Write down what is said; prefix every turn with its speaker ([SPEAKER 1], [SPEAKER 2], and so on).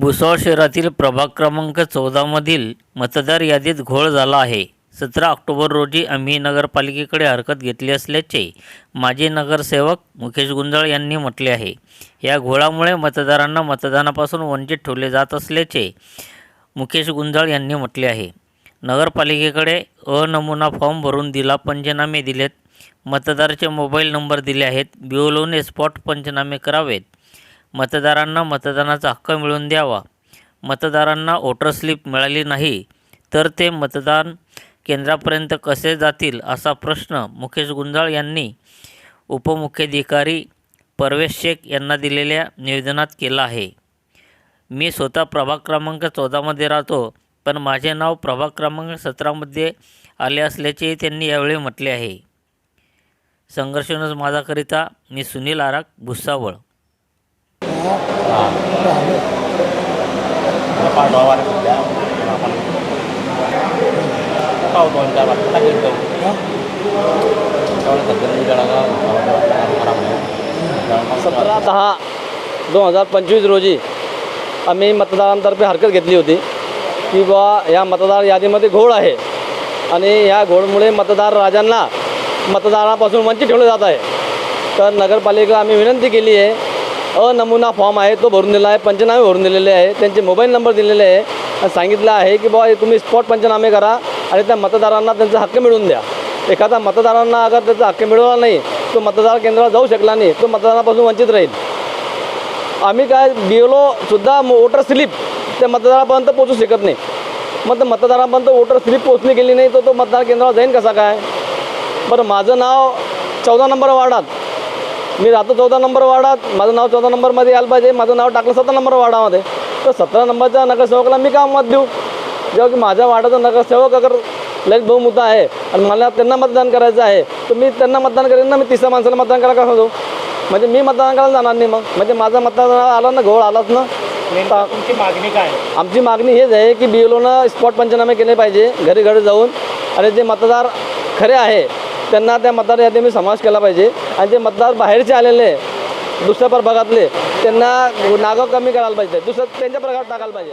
[SPEAKER 1] भुसावळ शहरातील प्रभाग क्रमांक चौदामधील मतदार यादीत घोळ झाला आहे. सतरा ऑक्टोबर रोजी आम्ही नगरपालिकेकडे हरकत घेतली असल्याचे माजी नगरसेवक मुकेश गुंजाळ यांनी म्हटले आहे. या घोळामुळे मतदारांना मतदानापासून वंचित ठेवले जात असल्याचे मुकेश गुंजाळ यांनी म्हटले आहे. नगरपालिकेकडे अनमुना फॉर्म भरून दिला पंचनामे दिलेत. मतदाराचे मोबाईल नंबर दिले आहेत. बिओलोने स्पॉट पंचनामे करावेत. मतदारांना मतदानाचा हक्क मिळवून द्यावा. मतदारांना वोटर स्लिप मिळाली नाही तर ते मतदान केंद्रापर्यंत कसे जातील असा प्रश्न मुकेश गुंजाळ यांनी उपमुख्याधिकारी परवेश शेख यांना दिलेल्या निवेदनात केला आहे. मी स्वतः प्रभाग क्रमांक चौदामध्ये राहतो पण माझे नाव प्रभाग क्रमांक सतरामध्ये आले असल्याचेही त्यांनी यावेळी म्हटले आहे. संघर्षणच माझाकरिता मी सुनील आराक भुसावळ.
[SPEAKER 2] सतरा दहा दोन हजार पंचवीस रोजी आम्ही मतदारांतर्फे हरकत घेतली होती की बा या मतदार यादीमध्ये घोळ आहे आणि या घोळमुळे मतदार राजांना मतदारापासून वंचित ठेवलं जात आहे. तर नगरपालिकेला आम्ही विनंती केली आहे अ नमुना फॉर्म आहे तो भरून दिला आहे पंचनामे भरून दिलेले आहे त्यांचे मोबाईल नंबर दिलेले आहे. आणि सांगितलं आहे की बाबा तुम्ही स्पॉट पंचनामे करा आणि त्या मतदारांना त्यांचा हक्क मिळवून द्या. एखादा मतदारांना अगर त्याचा हक्क मिळवला नाही तो मतदार केंद्रावर जाऊ शकला नाही तो मतदारापासून वंचित राहील. आम्ही काय बी वोटर स्लिप त्या मतदारापर्यंत पोचू शकत नाही. मग तर मतदारापर्यंत वोटर स्लिप पोचली गेली नाही तर तो मतदार केंद्रावर जाईन कसा काय? बरं माझं नाव चौदा नंबर वार्डात. मी राहतो चौदा नंबर वार्डात माझं नाव चौदा नंबरमध्ये यायला पाहिजे. माझं नाव टाकलं सतरा नंबर वार्डामध्ये तर सतरा नंबरच्या नगरसेवकाला मी का मत देऊ. जेव्हा की माझ्या वार्डाचा नगरसेवक अगर ललित भाऊ मुद्दा आहे आणि मला त्यांना मतदान करायचं आहे तर मी त्यांना मतदान करेन ना. मी तिसऱ्या माणसाला मतदान करायला का जाऊ? म्हणजे मी मतदान करायला जाणार नाही मग. म्हणजे माझा मतदान आला ना घोळ आलाच ना.
[SPEAKER 3] तुमची मागणी काय?
[SPEAKER 2] आमची मागणी हेच आहे की बी एल स्पॉट पंचनामे केले पाहिजे घरी घरी जाऊन. आणि जे मतदार खरे आहे त्यांना त्या मतदार यादीमध्ये समावेश केला पाहिजे. आणि जे मतदार बाहेरचे आलेले दुसऱ्या प्रभागातले त्यांना नागं कमी करायला पाहिजे. दुसरं त्यांच्या प्रभागात टाकायला पाहिजे.